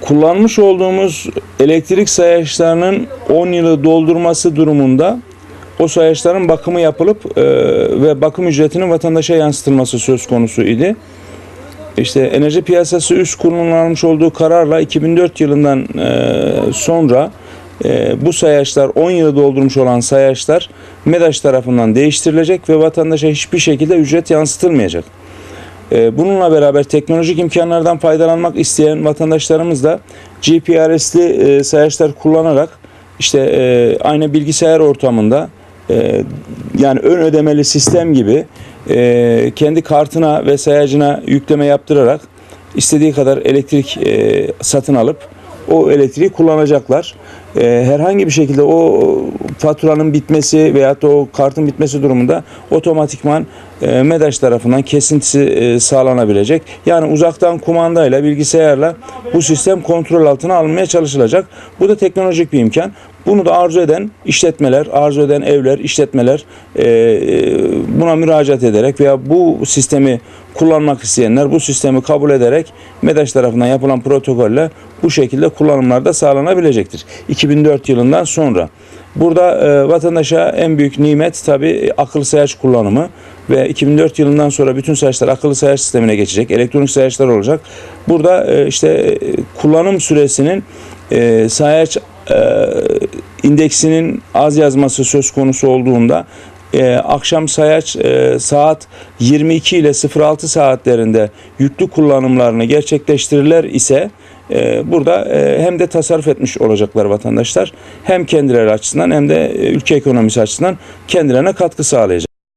kullanmış olduğumuz elektrik sayaçlarının 10 yılı doldurması durumunda o sayaçların bakımı yapılıp e, ve bakım ücretinin vatandaşa yansıtılması söz konusu idi. İşte Enerji Piyasası Üst Kurulu'nun almış olduğu kararla 2004 yılından e, sonra e, bu sayaçlar 10 yılı doldurmuş olan sayaçlar MEDAŞ tarafından değiştirilecek ve vatandaşa hiçbir şekilde ücret yansıtılmayacak. E, bununla beraber teknolojik imkanlardan faydalanmak isteyen vatandaşlarımız da GPRS'li e, sayaçlar kullanarak işte e, aynı bilgisayar ortamında e, yani ön ödemeli sistem gibi kendi kartına ve sayacına yükleme yaptırarak istediği kadar elektrik satın alıp o elektriği kullanacaklar. E, herhangi bir şekilde o faturanın bitmesi veyahut da o kartın bitmesi durumunda otomatikman e, MEDAŞ tarafından kesintisi e, sağlanabilecek. Yani uzaktan kumandayla bilgisayarla bu sistem kontrol altına alınmaya çalışılacak. Bu da teknolojik bir imkan. Bunu da arzu eden işletmeler, arzu eden evler, işletmeler e, e, buna müracaat ederek veya bu sistemi kullanmak isteyenler bu sistemi kabul ederek MEDAŞ tarafından yapılan protokolle bu şekilde kullanımlarda sağlanabilecektir. 2004 yılından sonra. Burada e, vatandaşa en büyük nimet tabi akıllı sayaç kullanımı ve 2004 yılından sonra bütün sayaçlar akıllı sayaç sistemine geçecek. Elektronik sayaçlar olacak. Burada e, işte e, kullanım süresinin e, sayaç e, indeksinin az yazması söz konusu olduğunda e, akşam sayaç e, saat 22 ile 06 saatlerinde yüklü kullanımlarını gerçekleştirirler ise burada e, hem de tasarruf etmiş olacaklar vatandaşlar hem kendileri açısından hem de e, ülke ekonomisi açısından kendilerine katkı sağlayacak.